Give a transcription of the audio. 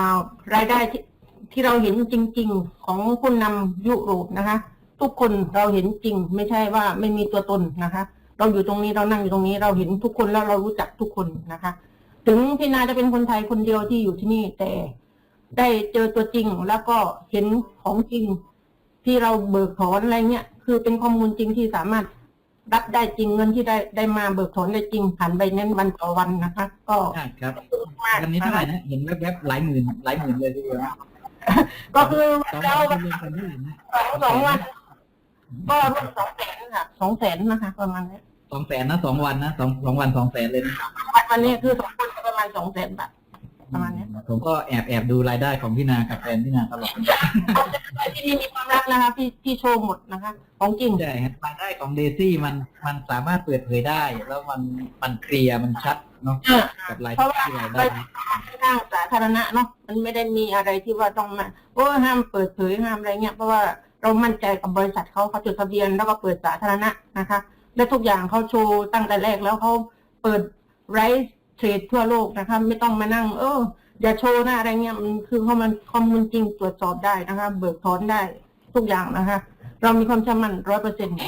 ารายได้ที่ที่เราเห็นจริง ๆ ของผู้นำยุโรปนะคะ ทุกคนเราเห็นจริง ไม่ใช่ว่าไม่มีตัวตนนะคะ เราอยู่ตรงนี้เรานั่งอยู่ตรงนี้เราเห็นทุกคนแล้วเรารู้จักทุกคนนะคะ ถึงพี่นาจะเป็นคนไทยคนเดียวที่อยู่ที่นี่ แต่ได้เจอตัวจริงแล้วก็เห็นของจริง ที่เราเบิกถอนอะไรเงี้ยคือเป็นข้อมูลจริงที่สามารถรับได้จริงเงินที่ได้ได้มาเบิกถอนได้จริงผ่านใบเน้นวันต่อวันนะคะ ก็ครับ มากวันนี้เท่าไหร่นะเห็นแวบๆหลายหมื่นหลายหมื่นเลยทีเดียวนะก็คือสองเราวันรวมกันเท่าไหร่นะสองสองวันก็ร่วมสองแสนค่ะสองแสนนะคะประมาณนี้สองแสนนะสองวันนะสองสองวันสองแสนเลยนะวันวันนี้คือสองคนประมาณสองแสนบาทประมาณเนี้ย ผมก็แอบแอบดูรายได้ของพี่นากับแฟนพี่นาตลอดที่นี่มีความรักนะคะพี่พี่โชว์หมดนะคะ ของจริงใช่ครับรายได้ของเดซี่มันมันสามารถเปิดเผยได้ แล้วมันมันเคลียร์มันชัดเนาะอ่ากับรายเพราะว่าที่รายได้ทางสาธารณะเนาะมันไม่ได้มีอะไรที่ว่าต้องมาโอ้ห้ามเปิดเผยห้ามอะไรเงี้ยเพราะว่าเรามั่นใจกับบริษัทเขาเขาจดทะเบียนแล้วก็เปิดสาธารณะนะคะ และทุกอย่างเขาโชว์ตั้งแต่แรกแล้วเขาเปิดไรส์เทรดทั่วโลกนะคะ ไม่ต้องมานั่ง เออ อย่าโชว์นะอะไรเงี้ยมันคือเขามันข้อมูลจริงตรวจสอบได้นะคะ เบิกถอนได้ทุกอย่างนะคะ เรามีความเชื่อมั่นร้อยเปอร์เซ็นต์